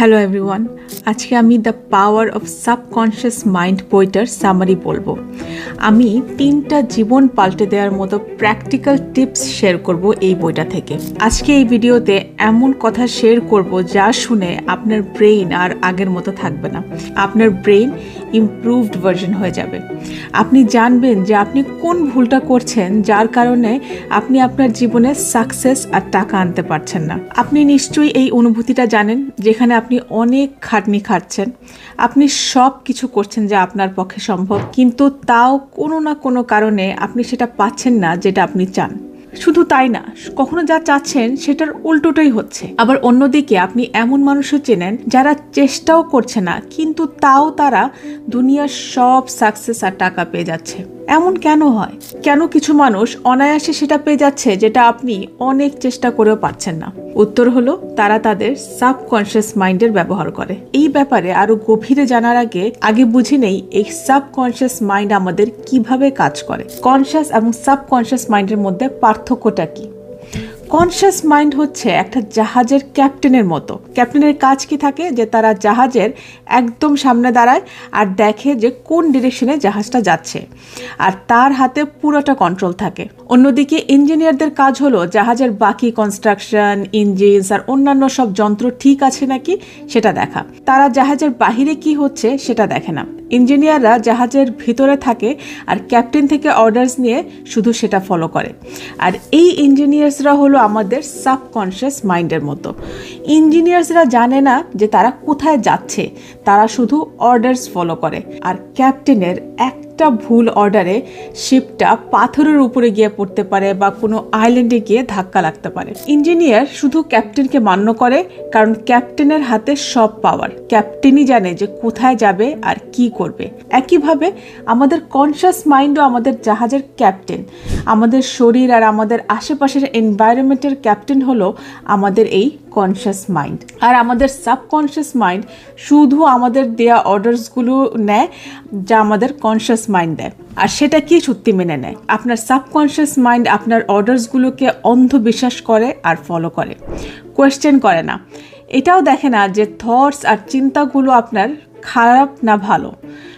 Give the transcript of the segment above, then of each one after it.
Hello everyone আজকে আমি the power of subconscious mind বইটার সামারি বলব। আমি তিনটা জীবন পাল্টে দেওয়ার মতো প্র্যাকটিক্যাল টিপস শেয়ার করব এই বইটা থেকে। আজকে এই ভিডিওতে এমন কথা শেয়ার করব যা শুনে আপনার ব্রেইন আর আগের মতো থাকবে না। আপনার ব্রেইন ইমপ্রুভড ভার্জন হয়ে যাবে। আপনি জানবেন যে আপনি কোন ভুলটা করছেন যার কারণে আপনি আপনার জীবনে সাকসেস আর টাকা আনতে পারছেন না। আপনি নিশ্চয়ই এই অনুভূতিটা জানেন যেখানে আপনি অনেক খাটনি খাটছেন। আপনি সব কিছু করছেন যা আপনার পক্ষে সম্ভব, কিন্তু তাও কোনো না কোনো কারণে আপনি সেটা পাচ্ছেন না যেটা আপনি চান। শুধু তাই না, কখনো যা চাচ্ছেন সেটার উল্টোটাই হচ্ছে। আবার অন্যদিকে আপনি এমন মানুষও চেনেন যারা চেষ্টাও করছে না, কিন্তু তাও তারা দুনিয়ার সব সাকসেস আর টাকা পেয়ে যাচ্ছে। এমন কেন হয়? কেন কিছু মানুষ অনায়াসে সেটা পেয়ে যাচ্ছে যেটা আপনি অনেক চেষ্টা করেও পাচ্ছেন না? উত্তর হলো, তারা তাদের সাবকনশিয়াস মাইন্ডের ব্যবহার করে। এই ব্যাপারে আরও গভীরে জানার আগে আগে বুঝি নেই এই সাবকনশিয়াস মাইন্ড আমাদের কীভাবে কাজ করে। কনশিয়াস এবং সাবকনশিয়াস মাইন্ডের মধ্যে পার্থক্যটা কি? কনসিয়াস মাইন্ড হচ্ছে একটা জাহাজের ক্যাপ্টেনের মতো। ক্যাপ্টেনের কাজ কি থাকে? যে তারা জাহাজের একদম সামনে দাঁড়ায় আর দেখে যে কোন ডিরেকশনে জাহাজটা যাচ্ছে। আর তার হাতে পুরোটা কন্ট্রোল থাকে। অন্যদিকে ইঞ্জিনিয়ারদের কাজ হলো জাহাজের বাকি কনস্ট্রাকশন ইঞ্জিনস আর অন্যান্য সব যন্ত্র ঠিক আছে নাকি সেটা দেখা। তারা জাহাজের বাহিরে কি হচ্ছে সেটা দেখে না। ইঞ্জিনিয়াররা জাহাজের ভিতরে থাকে আর ক্যাপ্টেন থেকে অর্ডারস নিয়ে শুধু সেটা ফলো করে। আর এই ইঞ্জিনিয়ার্সরা হলো আমাদের সাবকনশিয়াস মাইন্ডের মতো। ইঞ্জিনিয়ার্সরা জানে না যে তারা কোথায় যাচ্ছে। তারা শুধু অর্ডার্স ফলো করে। আর ক্যাপ্টেনের এক একটা ভুল অর্ডারে শিপটা পাথরের উপরে গিয়ে পড়তে পারে বা কোনো আইল্যান্ডে গিয়ে ধাক্কা লাগতে পারে। ইঞ্জিনিয়ার শুধু ক্যাপ্টেনকে মান্য করে, কারণ ক্যাপ্টেনের হাতে সব পাওয়ার ক্যাপ্টেনই জানে যে কোথায় যাবে আর কি করবে। একইভাবে আমাদের কনসিয়াস মাইন্ডও আমাদের জাহাজের ক্যাপ্টেন আমাদের শরীর আর আমাদের আশেপাশের এনভায়রনমেন্টের ক্যাপ্টেন হলো আমাদের এই কনসিয়াস মাইন্ড আর আমাদের সাবকনশিয়াস মাইন্ড শুধু আমাদের দেয়া অর্ডারসগুলো নেয়, যা আমাদের কনসিয়াস মাইন্ড দেয়। আর সেটা কি সত্যি মেনে নেয়? আপনার সাবকনশিয়াস মাইন্ড আপনার অর্ডারসগুলোকে অন্ধবিশ্বাস করে আর ফলো করে। কোয়েশ্চেন করে না। এটাও দেখে না যে থটস আর চিন্তাগুলো আপনার খারাপ না ভালো।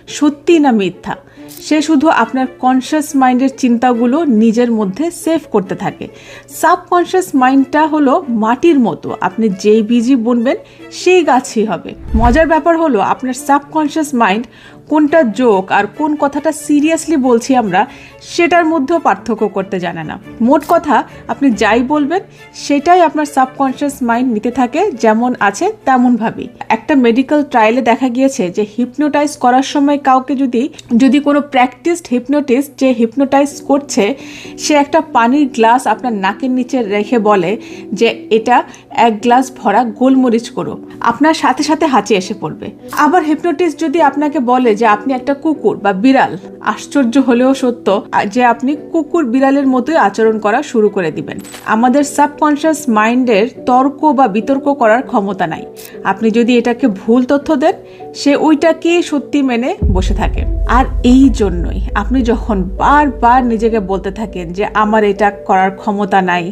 সত্যি না মিথ্যা? সে শুধু আপনার কনসিয়াস মাইন্ডের চিন্তাগুলো নিজের মধ্যে সেভ করতে থাকে। সাবকনসিয়াস মাইন্ডটা হলো মাটির মতো। আপনি যেই বীজই বুনবেন, সেই গাছই হবে। মজার ব্যাপার হলো, আপনার সাবকনসিয়াস মাইন্ড কোনটা জোক আর কোন কথাটা সিরিয়াসলি বলছি আমরা, সেটার মধ্যেও পার্থক্য করতে জানে না। মোট কথা, আপনি যাই বলবেন, সেটাই আপনার সাবকনশিয়াস মাইন্ড নিতে থাকে, যেমন আছে তেমন ভাবেই একটা মেডিকেল ট্রায়ালে দেখা গিয়েছে যে হিপনোটাইজ করার সময় কাউকে যদি যদি কোনো প্র্যাকটিসড হিপনোটিস্ট যে হিপনোটাইজ করছে, সে একটা পানির গ্লাস আপনার নাকের নিচে রেখে বলে যে এটা এক গ্লাস ভরা গোলমরিচ করো। আপনার সাথে সাথে হাঁচি এসে পড়বে। আবার হিপনোটিস্ট যদি আপনাকে বলে যে আপনি একটা কুকুর বা বিড়াল, আশ্চর্য হলেও সত্য, যে আপনি কুকুর বিড়ালের মতোই আচরণ করা শুরু করে দিবেন। আমাদের সাবকনশিয়াস মাইন্ডের তর্ক বা বিতর্ক করার ক্ষমতা নাই। আপনি যদি এটাকে ভুল তথ্য দেন সে ওইটাকে সত্যি মেনে বসে থাকে। আর এই জন্যই আপনি যখন বারবার নিজেকে বলতে থাকেন যে আমার এটা করার ক্ষমতা নাই,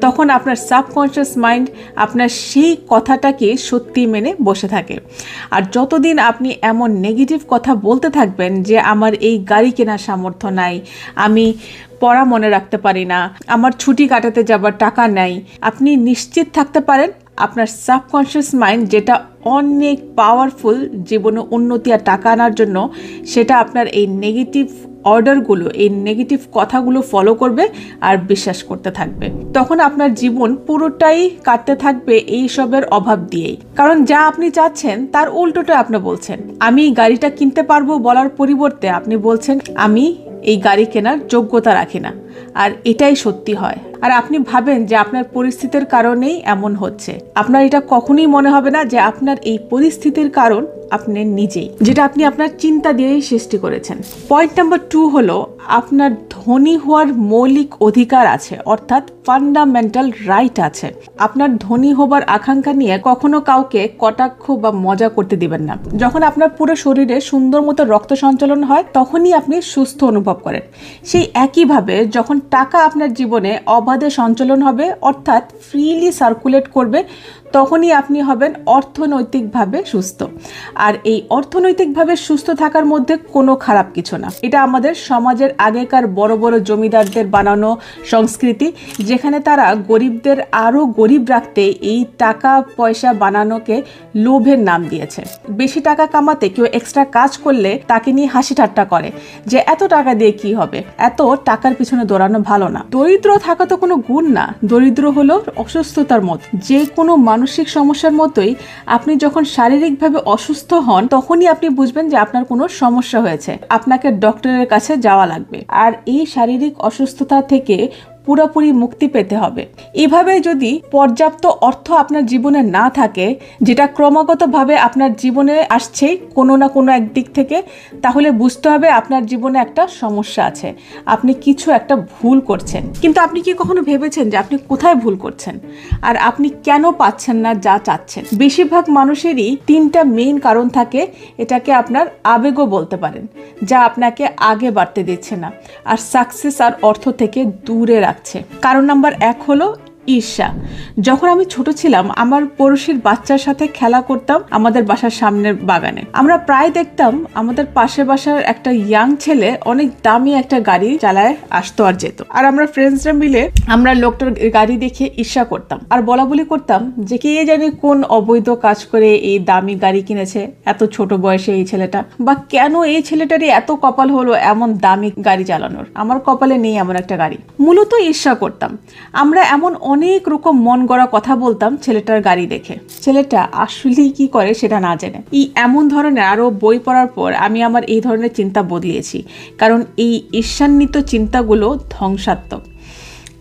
তখন আপনার সাবকনশিয়াস মাইন্ড আপনার সেই কথাটাকে সত্যি মেনে বসে থাকে। আর যতদিন আপনি এমন নেগেটিভ কথা বলতে থাকবেন যে আমার এই গাড়ি কেনার সামর্থ্য নাই, আমি পড়া মনে রাখতে পারি না, আমার ছুটি কাটাতে যাবার টাকা নাই, আপনি নিশ্চিত থাকতে পারেন আপনার সাবকনশিয়াস মাইন্ড যেটা অনেক পাওয়ারফুল জীবনে উন্নতি আর টাকা আনার জন্য, সেটা আপনার এই নেগেটিভ অর্ডারগুলো এই নেগেটিভ কথাগুলো ফলো করবে আর বিশ্বাস করতে থাকবে। তখন আপনার জীবন পুরোটাই কাটতে থাকবে এই সবের অভাব দিয়েই। কারণ যা আপনি চাচ্ছেন, তার উল্টোটা আপনি বলছেন। আমি গাড়িটা কিনতে পারব বলার পরিবর্তে আপনি বলছেন, আমি এই গাড়ি কেনার যোগ্যতা রাখে না। আর এটাই সত্যি হয়। আর আপনি ভাবেন যে আপনার পরিস্থিতির কারণেই এমন হচ্ছে। আপনার এটা কখনোই মনে হবে না যে আপনার এই পরিস্থিতির কারণ আপনি নিজেই, যেটা আপনি আপনার চিন্তা দিয়েই সৃষ্টি করেছেন। পয়েন্ট নাম্বার টু হলো, আপনার ধনী হওয়ার মৌলিক অধিকার আছে, অর্থাৎ ফান্ডামেন্টাল রাইট আছে। আপনার ধনী হবার আকাঙ্ক্ষা নিয়ে কখনো কাউকে কটাক্ষ বা মজা করতে দিবেন না। যখন আপনার পুরো শরীরে সুন্দর মতো রক্ত সঞ্চালন হয়, তখনই আপনি সুস্থ অনুভব করেন। সেই একইভাবে যখন টাকা আপনার জীবনে অবাধে সঞ্চালন হবে, অর্থাৎ ফ্রিলি সার্কুলেট করবে তখনই আপনি হবেন অর্থনৈতিকভাবে সুস্থ। আর এই অর্থনৈতিকভাবে সুস্থ থাকার মধ্যে কোনো খারাপ কিছু না। এটা আমাদের সমাজের আগেকার বড় বড় জমিদারদের বানানো সংস্কৃতি, যেখানে তারা গরিবদের আরও গরিব রাখতে এই টাকা পয়সা বানানোকে লোভের নাম দিয়েছে। বেশি টাকা কামাতে কেউ এক্সট্রা কাজ করলে তাকে নিয়ে হাসি ঠাট্টা করে যে এত টাকা দিয়ে কি হবে? এত টাকার পিছনে দৌড়ানো ভালো না। দরিদ্র থাকা তো কোনো গুণ না। দরিদ্র হলো অসুস্থতার মত। যে কোনো মানসিক সমস্যার মতোই আপনি যখন শারীরিকভাবে অসুস্থ হন, তখনই আপনি বুঝবেন যে আপনার কোনো সমস্যা হয়েছে। আপনাকে ডক্টরের কাছে যাওয়া লাগবে। আর এই শারীরিক অসুস্থতা থেকে পুরোপুরি মুক্তি পেতে হবে। এভাবে যদি পর্যাপ্ত অর্থ আপনার জীবনে না থাকে, যেটা ক্রমাগতভাবে আপনার জীবনে আসছেই কোনো না কোনো একদিক থেকে, তাহলে বুঝতে হবে আপনার জীবনে একটা সমস্যা আছে। আপনি কিছু একটা ভুল করছেন। কিন্তু আপনি কি কখনো ভেবেছেন যে আপনি কোথায় ভুল করছেন? আর আপনি কেন পাচ্ছেন না যা চাচ্ছেন? বেশিরভাগ মানুষেরই তিনটা মেইন কারণ থাকে, এটাকে আপনার আবেগও বলতে পারেন, যা আপনাকে আগে বাড়তে দিচ্ছে না। আর সাকসেস আর অর্থ থেকে দূরে রাখছে কারণ নাম্বার এক হলো ঈর্ষা। যখন আমি ছোট ছিলাম, আমার পড়োশির বাচ্চার সাথে খেলা করতাম আমাদের বাসার সামনের বাগানে। আমরা প্রায় দেখতাম আমাদের পাশের বাসার একটা ইয়াং ছেলে অনেক দামি একটা গাড়ি চালায় আসতো আর যেত। আর আমরা ফ্রেন্ডসরা মিলে আমরা লোকটার গাড়ি দেখে ঈর্ষা করতাম। আর বলা বলি করতাম যে, কে জানি কোন অবৈধ কাজ করে এই দামি গাড়ি কিনেছে এত ছোট বয়সে এই ছেলেটা? বা কেন এই ছেলেটারই এত কপাল হলো এমন দামি গাড়ি চালানোর? আমার কপালে নেই এমন একটা গাড়ি। মূলত ঈর্ষা করতাম। আমরা এমন অনেক রকম মন গড়া কথা বলতাম ছেলেটার গাড়ি দেখে। ছেলেটা আসলেই কি করে সেটা না জেনে। এই এমন ধরনের আরও বই পড়ার পর আমি আমার এই ধরনের চিন্তা বদলিয়েছি কারণ এই ঈর্ষান্বিত চিন্তাগুলো ধ্বংসাত্মক।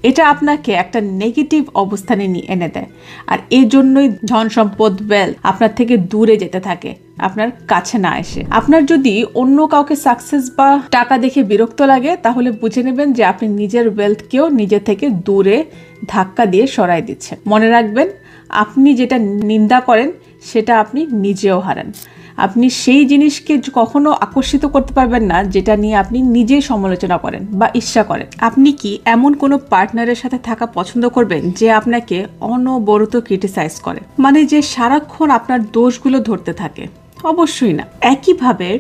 এটা আপনাকে একটা নেগেটিভ অবস্থানে নিয়ে এনে দেয়। আর এই জন্যই ধন সম্পদ ওয়েল আপনার থেকে দূরে যেতে থাকে, আপনার কাছে না এসে। আপনার যদি অন্য কাউকে সাকসেস বা টাকা দেখে বিরক্ত লাগে, তাহলে বুঝে নেবেন যে আপনি নিজের ওয়েলথকেও নিজে থেকে দূরে ধাক্কা দিয়ে সরাই দিচ্ছেন। মনে রাখবেন, আপনি যেটা নিন্দা করেন, সেটা আপনি নিজেও হারান। আপনি সেই জিনিসকে কখনো আকর্ষিত করতে পারবেন না, যেটা নিয়ে আপনি নিজেই সমালোচনা করেন বা ঈর্ষা করেন। আপনি কি এমন কোনো পার্টনারের সাথে থাকা পছন্দ করবেন যে আপনাকে অনবরত ক্রিটিসাইজ করে? মানে যে সারাক্ষণ আপনার দোষগুলো ধরতে থাকে। অবশ্যই না। একইভাবে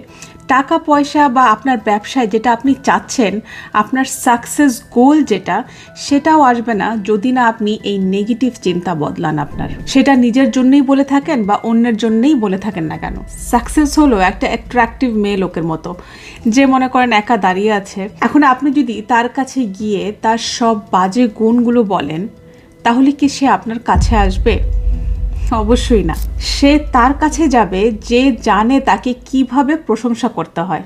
টাকা পয়সা বা আপনার ব্যবসায় যেটা আপনি চাচ্ছেন, আপনার সাকসেস গোল যেটা, সেটাও আসবে না যদি না আপনি এই নেগেটিভ চিন্তা বদলান আপনার। সেটা নিজের জন্যই বলে থাকেন বা অন্যের জন্যই বলে থাকেন না কেন। সাকসেস হলো একটা অ্যাট্রাকটিভ মেয়ে লোকের মতো, যে মনে করেন একা দাঁড়িয়ে আছে। এখন আপনি যদি তার কাছে গিয়ে তার সব বাজে গুণগুলো বলেন, তাহলে কি সে আপনার কাছে আসবে? অবশ্যই না। সে তার কাছে যাবে যে জানে তাকে কীভাবে প্রশংসা করতে হয়।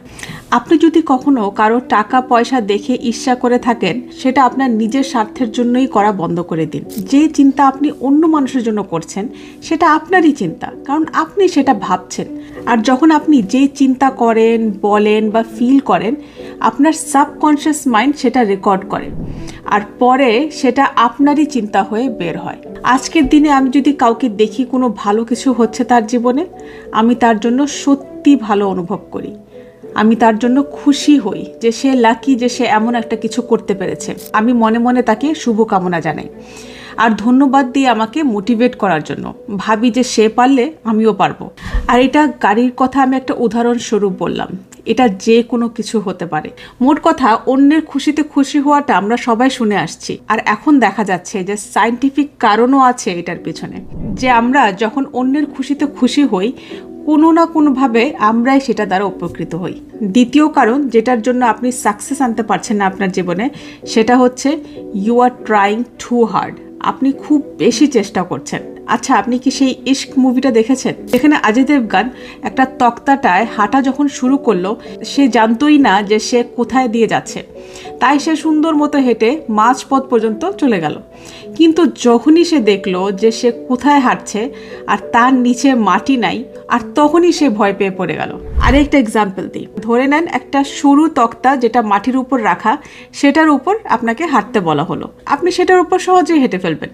আপনি যদি কখনো কারও টাকা, পয়সা দেখে ঈর্ষা করে থাকেন, সেটা আপনার নিজের স্বার্থের জন্যই করা বন্ধ করে দিন। যে চিন্তা আপনি অন্য মানুষের জন্য করছেন, সেটা আপনারই চিন্তা, কারণ আপনি সেটা ভাবছেন। আর যখন আপনি যে চিন্তা করেন, বলেন বা ফিল করেন, আপনার সাবকনশিয়াস মাইন্ড সেটা রেকর্ড করে। আর পরে সেটা আপনারই চিন্তা হয়ে বের হয়। আজকের দিনে আমি যদি কাউকে দেখি কোনো ভালো কিছু হচ্ছে তার জীবনে, আমি তার জন্য সত্যি ভালো অনুভব করি। আমি তার জন্য খুশি হই যে সে লাকি যে সে এমন একটা কিছু করতে পেরেছে। আমি মনে মনে তাকে শুভকামনা জানাই। আর ধন্যবাদ দিয়ে আমাকে মোটিভেট করার জন্য। ভাবি যে সে পারলে আমিও পারব। আর এটা গাড়ির কথা আমি একটা উদাহরণস্বরূপ বললাম। এটা যে কোনো কিছু হতে পারে। মোট কথা, অন্যের খুশিতে খুশি হওয়াটা আমরা সবাই শুনে আসছি। আর এখন দেখা যাচ্ছে যে সাইন্টিফিক কারণও আছে এটার পেছনে। যে আমরা যখন অন্যের খুশিতে খুশি হই কোনো না কোনোভাবে আমরাই সেটা দ্বারা উপকৃত হই। দ্বিতীয় কারণ যেটার জন্য আপনি সাকসেস আনতে পারছেন না আপনার জীবনে, সেটা হচ্ছে you are trying too hard আপনি খুব বেশি চেষ্টা করছেন। আচ্ছা আপনি কি সেই ইশক মুভিটা দেখেছেন? যেখানে অজয় দেবগান একটা তক্তাটায় হাঁটা যখন শুরু করল, সে জানতোই না যে সে কোথায় দিয়ে যাচ্ছে। তাই সে সুন্দর মতো হেঁটে মাঝপথ পর্যন্ত চলে গেল। কিন্তু যখনই সে দেখল যে সে কোথায় হাঁটছে আর তার নিচে মাটি নাই, আর তখনই সে ভয় পেয়ে পড়ে গেল। আরেকটা এক্সাম্পল দিই। ধরে নেন একটা সরু তক্তা যেটা মাটির উপর রাখা, সেটার উপর আপনাকে হাঁটতে বলা হলো। আপনি সেটার উপর সহজেই হেঁটে ফেলবেন,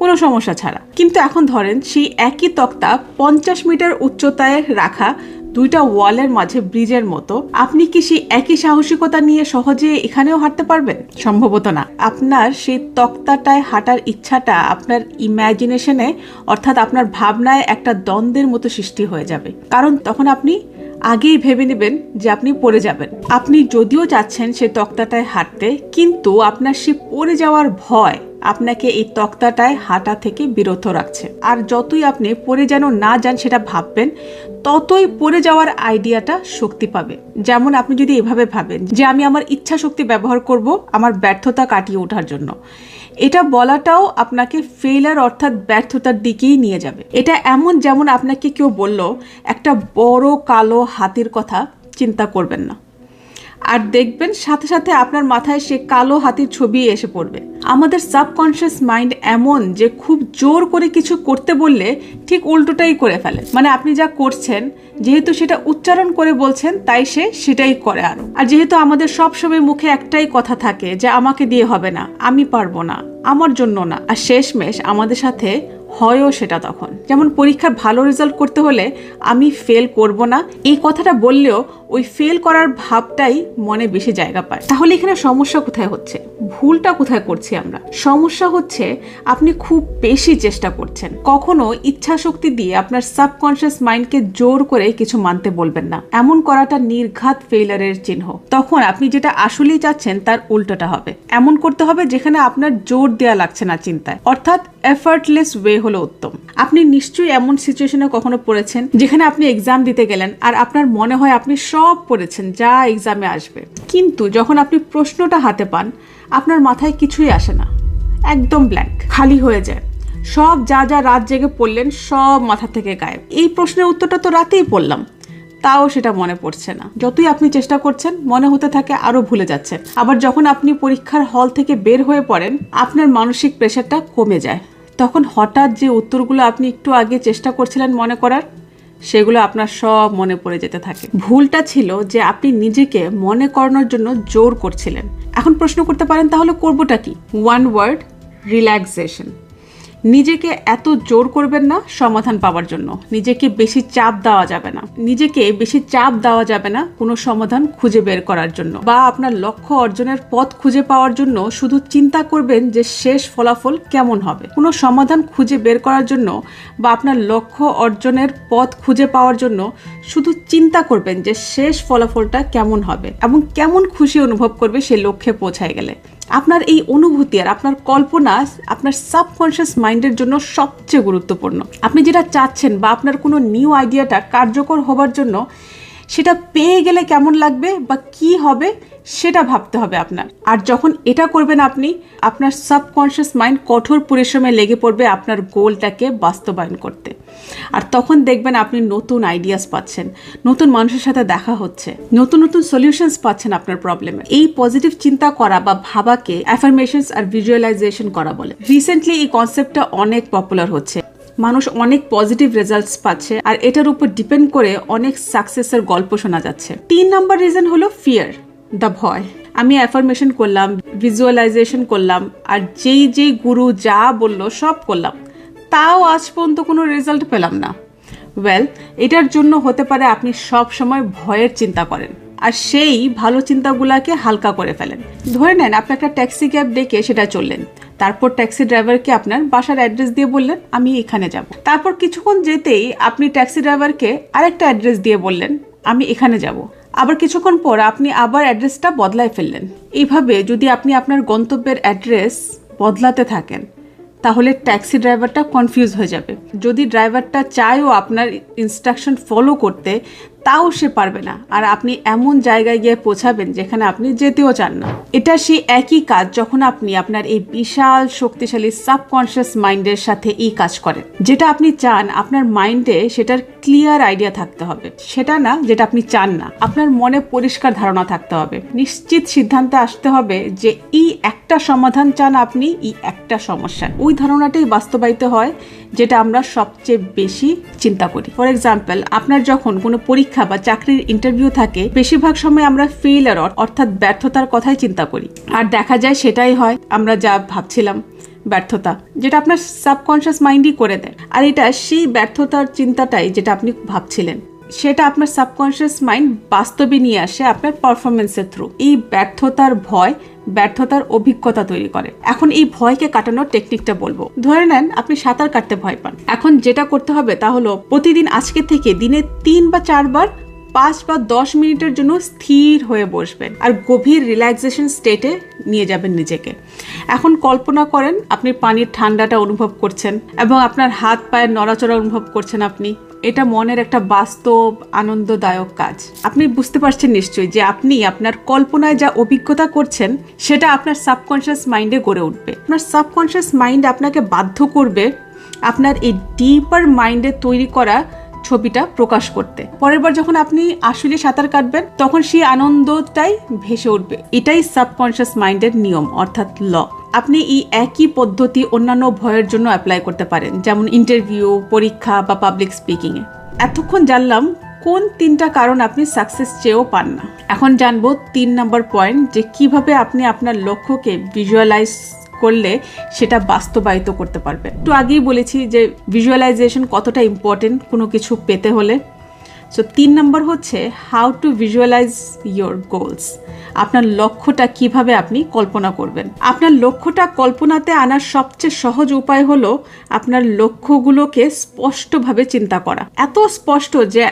কোনো সমস্যা ছাড়া। কিন্তু এখন ধরেন সেই একই তক্তা পঞ্চাশ মিটার উচ্চতায় রাখা দুইটা ওয়ালের মাঝে ব্রিজের মতো। আপনি কি সেই একই সাহসিকতা নিয়ে সহজে এখানেও হাঁটতে পারবেন? সম্ভবত না। আপনার সেই তক্তাটায় হাঁটার ইচ্ছাটা আপনার ইম্যাজিনেশনে অর্থাৎ আপনার ভাবনায় একটা দ্বন্দ্বের মতো সৃষ্টি হয়ে যাবে। কারণ তখন আপনি আগেই ভেবে নেবেন যে আপনি পড়ে যাবেন। আপনি যদিও চাচ্ছেন সে তক্তাটায় হাঁটতে, কিন্তু আপনার সে পড়ে যাওয়ার ভয় আপনাকে এই তক্তাটায় হাঁটা থেকে বিরত রাখছে। আর যতই আপনি পড়ে যেন না যান সেটা ভাববেন, ততই পড়ে যাওয়ার আইডিয়াটা শক্তি পাবে। যেমন আপনি যদি এভাবে ভাবেন যে, আমি আমার ইচ্ছা শক্তি ব্যবহার করব আমার ব্যর্থতা কাটিয়ে ওঠার জন্য। এটা বলাটাও আপনাকে ফেইলার অর্থাৎ ব্যর্থতার দিকেই নিয়ে যাবে। এটা এমন যেমন আপনাকে কেউ বলল, একটা বড় কালো হাতির কথা চিন্তা করবেন না। আর দেখবেন সাথে সাথে আপনার মাথায় সে কালো হাতির ছবি এসে পড়বে। আমাদের সাবকনশিয়াস মাইন্ড এমন যে খুব জোর করে কিছু করতে বললে ঠিক উল্টোটাই করে ফেলে। মানে আপনি যা করছেন, যেহেতু সেটা উচ্চারণ করে বলছেন, তাই সে সেটাই করে আরও। আর যেহেতু আমাদের সবসময় মুখে একটাই কথা থাকে যে আমাকে দিয়ে হবে না, আমি পারব না, আমার জন্য না, আর শেষমেশ আমাদের সাথে হয়ও সেটা তখন। যেমন পরীক্ষার ভালো রেজাল্ট করতে হলে আমি ফেল করব না, এই কথাটা বললেও ওই ফেল করার ভাবটাই মনে বেশি জায়গা পায়। তাহলে এখানে সমস্যা কোথায় হচ্ছে? ভুলটা কোথায় করছি আমরা? সমস্যা হচ্ছে আপনি খুব বেশি চেষ্টা করছেন। কখনো ইচ্ছা শক্তি দিয়ে আপনার সাবকনশিয়াস মাইন্ডকে জোর করে কিছু মানতে বলবেন না। এমন করাটা নির্ঘাত ফেইলারের চিহ্ন। তখন আপনি যেটা আসলেই চাচ্ছেন তার উল্টোটা হবে। এমন করতে হবে যেখানে আপনার জোর দেওয়া লাগছে না চিন্তায়। অর্থাৎ এফার্টলেস ওয়ে হলো উত্তম। আপনি নিশ্চয়ই এমন সিচুয়েশনে কখনো পড়েছেন যেখানে আপনি এক্সাম দিতে গেলেন আর আপনার মনে হয় আপনি সব পড়েছেন, যা এক্সামে আসবে। কিন্তু যখন আপনি প্রশ্নটা হাতে পান, আপনার মাথায় কিছুই আসে না। একদম ব্ল্যাঙ্ক খালি হয়ে যায়। সব যা যা রাত জেগে পড়লেন, সব মাথা থেকে গায়েব। এই প্রশ্নের উত্তরটা তো রাতেই পড়লাম। তাও সেটা মনে পড়ছে না। যতই আপনি চেষ্টা করছেন, মনে হতে থাকে আরও ভুলে যাচ্ছেন। আবার যখন আপনি পরীক্ষার হল থেকে বের হয়ে পড়েন, আপনার মানসিক প্রেশারটা কমে যায়। তখন হঠাৎ যে উত্তরগুলো আপনি একটু আগে চেষ্টা করছিলেন মনে করার সেগুলো আপনার সব মনে পড়ে যেতে থাকে। ভুলটা ছিল যে আপনি নিজেকে মনে করানোর জন্য জোর করছিলেন। এখন প্রশ্ন করতে পারেন, তাহলে করবোটা কি? ওয়ান ওয়ার্ড রিল্যাক্সেশন নিজেকে এত জোর করবেন না সমাধান পাওয়ার জন্য। নিজেকে বেশি চাপ দেওয়া যাবে না। নিজেকে বেশি চাপ দেওয়া যাবে না কোনো সমাধান খুঁজে বের করার জন্য বা আপনার লক্ষ্য অর্জনের পথ খুঁজে পাওয়ার জন্য শুধু চিন্তা করবেন যে শেষ ফলাফল কেমন হবে। কোনো সমাধান খুঁজে বের করার জন্য বা আপনার লক্ষ্য অর্জনের পথ খুঁজে পাওয়ার জন্য শুধু চিন্তা করবেন যে শেষ ফলাফলটা কেমন হবে এবং কেমন খুশি অনুভব করবে সে লক্ষ্যে পৌঁছায় গেলে। আপনার এই অনুভূতি আর আপনার কল্পনা, আপনার সাবকনশিয়াস মাইন্ডের জন্য সবচেয়ে গুরুত্বপূর্ণ। আপনি যেটা চাচ্ছেন বা আপনার কোনো নিউ আইডিয়াটা কার্যকর হবার জন্য সেটা পেয়ে গেলে কেমন লাগবে বা কি হবে, সেটা ভাবতে হবে আপনার। আর যখন এটা করবেন আপনি, আপনার সাবকনশিয়াস মাইন্ড কঠোর পরিশ্রমে লেগে পড়বে আপনার গোলটাকে বাস্তবায়ন করতে। আর তখন দেখবেন আপনি নতুন আইডিয়াস পাচ্ছেন, নতুন মানুষের সাথে দেখা হচ্ছে, নতুন নতুন সলিউশনস পাচ্ছেন আপনার প্রবলেমে এই পজিটিভ চিন্তা করা বা ভাবাকে অ্যাফার্মেশনস আর ভিজুয়ালাইজেশন করা বলে। রিসেন্টলি এই কনসেপ্টটা অনেক পপুলার হচ্ছে। মানুষ অনেক পজিটিভ রেজাল্টস পাচ্ছে আর এটার উপর ডিপেন্ড করে অনেক সাকসেসের গল্প শোনা যাচ্ছে। তিন নম্বর রিজন হলো ফিয়ার দ্য ভয়। আমি অ্যাফার্মেশন করলাম ভিজুয়ালাইজেশন করলাম আর যেই যেই গুরু যা বলল সব করলাম। তাও আজ পর্যন্ত কোনো রেজাল্ট পেলাম না। ওয়েল এটার জন্য হতে পারে আপনি সব সময় ভয়ের চিন্তা করেন আর সেই ভালো চিন্তাগুলাকে হালকা করে ফেলেন। ধরে নেন, আপনি একটা ট্যাক্সি ক্যাব ডেকে সেটা চললেন। তারপর ট্যাক্সি ড্রাইভারকে আপনার বাসার অ্যাড্রেস দিয়ে বললেন, আমি এখানে যাব। তারপর কিছুক্ষণ যেতেই আপনি ট্যাক্সি ড্রাইভারকে আরেকটা অ্যাড্রেস দিয়ে বললেন, আমি এখানে যাব। আবার কিছুক্ষণ পর আপনি আবার অ্যাড্রেসটা বদলায় ফেললেন। এইভাবে যদি আপনি আপনার গন্তব্যের অ্যাড্রেস বদলাতে থাকেন, তাহলে ট্যাক্সি ড্রাইভারটা কনফিউজ হয়ে যাবে। যদি ড্রাইভারটা চায়ও আপনার ইনস্ট্রাকশন ফলো করতে তাও সে পারবে না। আর আপনি এমন জায়গায় গিয়ে পৌঁছাবেন যেখানে আপনি যেতেও চান না। এটা সেই একই কাজ যখন আপনি আপনার এই বিশাল, শক্তিশালী সাবকনশিয়াস মাইন্ডের সাথে এই কাজ করেন। যেটা আপনি চান, আপনার মাইন্ডে সেটার ক্লিয়ার আইডিয়া থাকতে হবে। সেটা না যেটা আপনি চান না। আপনার মনে পরিষ্কার ধারণা থাকতে হবে। নিশ্চিত সিদ্ধান্তে আসতে হবে যে এই একটা সমাধান চান আপনি, এই একটা সমস্যা। ওই ধারণাটাই বাস্তবায়িত হয় যেটা আমরা সবচেয়ে বেশি চিন্তা করি। ফর এক্সাম্পল আপনার যখন কোনো পরীক্ষা বা চাকরির ইন্টারভিউ থাকে, বেশিরভাগ সময় আমরা ফেইলার অর্থাৎ ব্যর্থতার কথাই চিন্তা করি। আর দেখা যায় সেটাই হয়, আমরা যা ভাবছিলাম, ব্যর্থতা, যেটা আপনার সাবকনশিয়াস মাইন্ডই করে দেয়। আর এটা সেই ব্যর্থতার চিন্তাটাই যেটা আপনি ভাবছিলেন। সেটা আপনার সাবকনশিয়াস মাইন্ড বাস্তবে নিয়ে আসে আপনার পারফরমেন্সের থ্রু এই ব্যর্থতার ভয়, ব্যর্থতার অভিজ্ঞতা তৈরি করে। এখন এই ভয়কে কাটানোর টেকনিকটা বলব। ধরে নেন, আপনি সাঁতার কাটতে ভয় পান। এখন যেটা করতে হবে তা হলো, প্রতিদিন আজকে থেকে দিনে তিন বা চারবার পাঁচ বা দশ মিনিটের জন্য স্থির হয়ে বসবেন আর গভীর রিল্যাক্সেশন স্টেটে নিয়ে যাবেন নিজেকে। এখন কল্পনা করেন আপনি পানির ঠান্ডাটা অনুভব করছেন এবং আপনার হাত পায়ের নড়াচড়া অনুভব করছেন আপনি। এটা মনের একটা বাস্তব, আনন্দদায়ক কাজ। আপনি বুঝতে পারছেন নিশ্চয়ই যে আপনি আপনার কল্পনায় যা অভিজ্ঞতা করছেন, সেটা আপনার সাবকনশিয়াস মাইন্ডে গড়ে উঠবে। আপনার সাবকনশিয়াস মাইন্ড আপনাকে বাধ্য করবে আপনার এই ডিপার মাইন্ডে তৈরি করা ছবিটা প্রকাশ করতে। পরের বার যখন আপনি আসলে সাঁতার কাটবেন, তখন সেই আনন্দটাই ভেসে উঠবে। এটাই সাবকনশিয়াস মাইন্ডের নিয়ম, অর্থাৎ ল। আপনি এই একই পদ্ধতি অন্যান্য ভয়ের জন্য অ্যাপ্লাই করতে পারেন, যেমন ইন্টারভিউ পরীক্ষা বা পাবলিক স্পিকিংয়ে এতক্ষণ জানলাম কোন তিনটা কারণ আপনি সাকসেস চেয়েও পান না। এখন জানব তিন নম্বর পয়েন্ট যে কীভাবে আপনি আপনার লক্ষ্যকে ভিজুয়ালাইজ করলে সেটা বাস্তবায়িত করতে পারবে। একটু আগেই বলেছি যে ভিজুয়ালাইজেশন কতটা ইম্পর্টেন্ট কোনো কিছু পেতে হলে। সো তিন নম্বর হচ্ছে how to visualise your goals আপনার লক্ষ্যটা কীভাবে আপনি কল্পনা করবেন। আপনার লক্ষ্যটা কল্পনাতে আনার সবচেয়ে সহজ উপায় হলো আপনার লক্ষ্যগুলোকে স্পষ্টভাবে চিন্তা করা। এত স্পষ্ট যে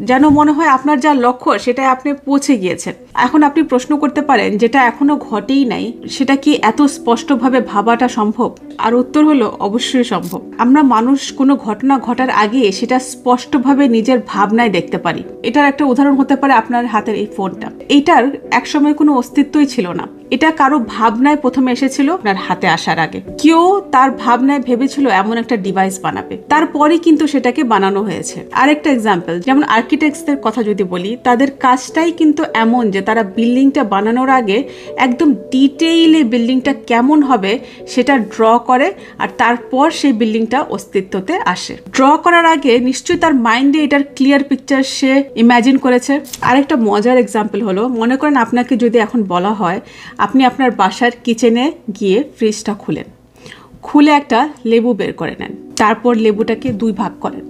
যেন মনে হয় আপনার যা লক্ষ্য সেটা আপনি পৌঁছে গিয়েছেন। এখন আপনি প্রশ্ন করতে পারেন, যেটা এখনও ঘটেই নাই, সেটা কি এত স্পষ্টভাবে ভাবাটা সম্ভব? আর উত্তর হলো, অবশ্যই সম্ভব। আমরা মানুষ কোনো ঘটনা ঘটার আগে সেটা স্পষ্টভাবে নিজের ভাবনায় দেখতে পারি। এটার একটা উদাহরণ হতে পারে আপনার হাতের এই ফোনটা। এইটার একসময় কোনো অস্তিত্বই ছিল না। এটা কারও ভাবনায় প্রথমে এসেছিল আপনার হাতে আসার আগে। কেউ তার ভাবনায় ভেবেছিল এমন একটা ডিভাইস বানাবে। তারপরে কিন্তু সেটাকে বানানো হয়েছে। আরেকটা এক্সাম্পল যেমন আর্কিটেক্টসদের কথা যদি বলি, তাদের কাজটাই কিন্তু এমন যে তারা বিল্ডিংটা বানানোর আগে একদম ডিটেইলে বিল্ডিংটা কেমন হবে সেটা ড্র করে আর তারপর সেই বিল্ডিংটা অস্তিত্বতে আসে। ড্র করার আগে নিশ্চয়ই তার মাইন্ডে এটার ক্লিয়ার পিকচার সে ইম্যাজিন করেছে। আরেকটা মজার এক্সাম্পল হলো, মনে করেন আপনাকে যদি এখন বলা হয় আপনি আপনার বাসার কিচেনে গিয়ে ফ্রিজটা খুলেন। খুলে একটা লেবু বের করে নেন। তারপর লেবুটাকে দুই ভাগ করেন।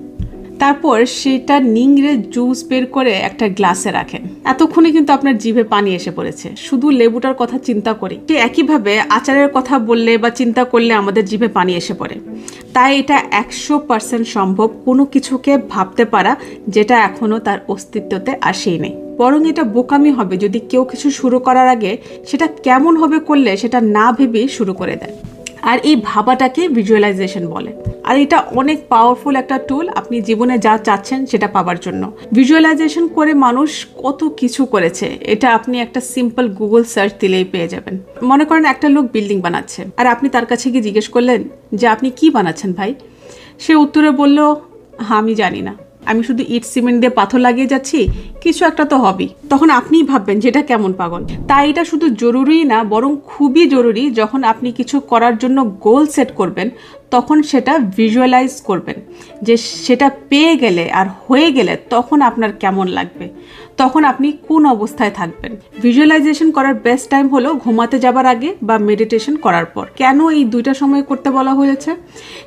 তারপর সেটা নিংড়ে জুস বের করে একটা গ্লাসে রাখেন। এতক্ষণে কিন্তু আপনার জিভে পানি এসে পড়েছে। শুধু লেবুটার কথা চিন্তা করি। একইভাবে আচারের কথা বললে বা চিন্তা করলে আমাদের জিভে পানি এসে পড়ে। তাই এটা একশো পার্সেন্ট সম্ভব কোনো কিছুকে ভাবতে পারা যেটা এখনও তার অস্তিত্বতে আসেনি বরং এটা বোকামি হবে যদি কেউ কিছু শুরু করার আগে সেটা কেমন হবে করলে সেটা না ভেবেই শুরু করে দেয়। আর এই ভাবাটাকে ভিজুয়ালাইজেশন বলে। আর এটা অনেক পাওয়ারফুল একটা টুল আপনি জীবনে যা চাচ্ছেন সেটা পাবার জন্য। ভিজুয়ালাইজেশন করে মানুষ কত কিছু করেছে, এটা আপনি একটা সিম্পল গুগল সার্চ দিলেই পেয়ে যাবেন। মনে করেন একটা লোক বিল্ডিং বানাচ্ছে, আর আপনি তার কাছে গিয়ে জিজ্ঞেস করলেন যে, আপনি কি বানাচ্ছেন ভাই? সে উত্তরে বলল হ্যাঁ আমি জানি না। আমি শুধু ইট, সিমেন্ট দিয়ে পাথর লাগিয়ে যাচ্ছি, কিছু একটা তো হবেই। তখন আপনিই ভাববেন যেটা কেমন পাগল। তাই এটা শুধু জরুরি না, বরং খুবই জরুরি যখন আপনি কিছু করার জন্য গোল সেট করবেন, তখন সেটা ভিজুয়ালাইজ করবেন। যে সেটা পেয়ে গেলে আর হয়ে গেলে তখন আপনার কেমন লাগবে। তখন আপনি কোন অবস্থায় থাকবেন? ভিজুয়ালাইজেশন করার বেস্ট টাইম হলো ঘুমাতে যাবার আগে বা মেডিটেশন করার পর। কেন এই দুইটা সময় করতে বলা হয়েছে?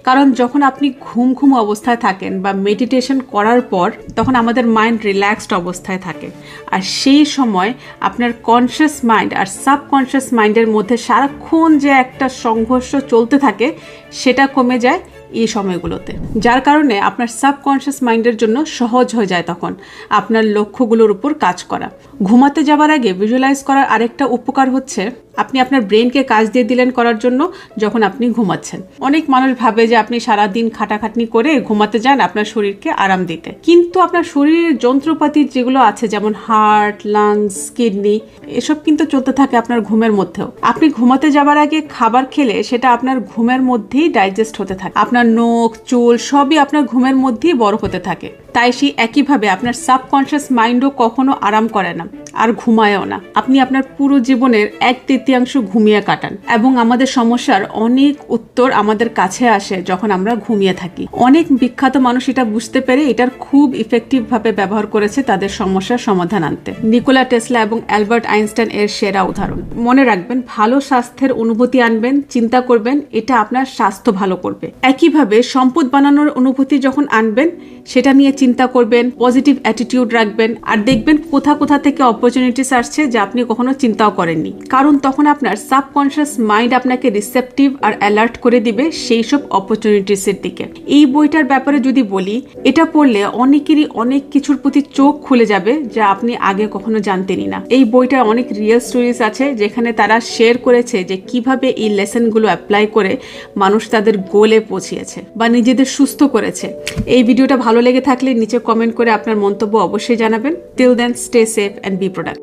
কারণ যখন আপনি ঘুম ঘুম অবস্থায় থাকেন বা মেডিটেশন করার পর, তখন আমাদের মাইন্ড রিল্যাক্সড অবস্থায় থাকে। আর সেই সময় আপনার কনসিয়াস মাইন্ড আর সাবকনসিয়াস মাইন্ডের মধ্যে সারাক্ষণ যে একটা সংঘর্ষ চলতে থাকে, সেটা কমে যায় এই সময়গুলোতে। যার কারণে আপনার সাবকনশিয়াস মাইন্ডের জন্য সহজ হয়ে যায় তখন আপনার লক্ষ্যগুলোর উপর কাজ করা। ঘুমাতে যাবার আগে ভিজুয়ালাইজ করার আরেকটা উপকার হচ্ছে আপনি আপনার ব্রেনকে কাজ দিয়ে দিলেন করার জন্য যখন আপনি ঘুমাচ্ছেন। অনেক মানুষ ভাবে যে আপনি সারা দিন খাটাখাটনি করে ঘুমাতে যান আপনার শরীরকে আরাম দিতে। কিন্তু আপনার শরীরের যন্ত্রপাতি যেগুলো আছে যেমন হার্ট লাংস কিডনি এসব কিন্তু চলতে থাকে আপনার ঘুমের মধ্যেও। আপনি ঘুমাতে যাবার আগে খাবার খেলে সেটা আপনার ঘুমের মধ্যেই ডাইজেস্ট হতে থাকে। আপনার নখ চুল সবই আপনার ঘুমের মধ্যেই বড় হতে থাকে। তাই সেই একইভাবে আপনার সাবকনশিয়াস মাইন্ডও কখনো আরাম করে না, আর ঘুমায়ও না। আপনি আপনার পুরো জীবনের এক তৃতীয়াংশ ঘুমিয়ে কাটান এবং আমাদের সমস্যার অনেক উত্তর আমাদের কাছে আসে যখন আমরা ঘুমিয়ে থাকি। অনেক বিখ্যাত মানুষ এটা বুঝতে পেরে এটার খুব ইফেক্টিভভাবে ব্যবহার করেছে তাদের সমস্যার সমাধান আনতে। নিকোলা টেসলা এবং অ্যালবার্ট আইনস্টাইন এর সেরা উদাহরণ। মনে রাখবেন, ভালো স্বাস্থ্যের অনুভূতি আনবেন, চিন্তা করবেন, এটা আপনার স্বাস্থ্য ভালো করবে। একইভাবে সম্পদ বানানোর অনুভূতি যখন আনবেন, সেটা নিয়ে চিন্তা করবেন পজিটিভ অ্যাটিটিউড রাখবেন, আর দেখবেন কোথা কোথা থেকে অপরচুনিটিস আসছে যা আপনি কখনো চিন্তাও করেননি। কারণ তখন আপনার সাবকনশিয়াস মাইন্ড আপনাকে রিসেপটিভ আর অ্যালার্ট করে দিবে সেই সব অপরচুনিটিসের দিকে। এই বইটার ব্যাপারে যদি বলি, এটা পড়লে অনেকেরই অনেক কিছুর প্রতি চোখ খুলে যাবে যা আপনি আগে কখনো জানতেনই না। এই বইটার অনেক রিয়েল স্টোরিজ আছে যেখানে তারা শেয়ার করেছে যে কীভাবে এই লেসনগুলো অ্যাপ্লাই করে মানুষ তাদের গোলে পৌঁছিয়েছে বা নিজেদের সুস্থ করেছে। এই ভিডিওটা ভালো লেগে থাকলে নিচে কমেন্ট করে আপনার মন্তব্য অবশ্যই জানাবেন। Till then stay safe and be product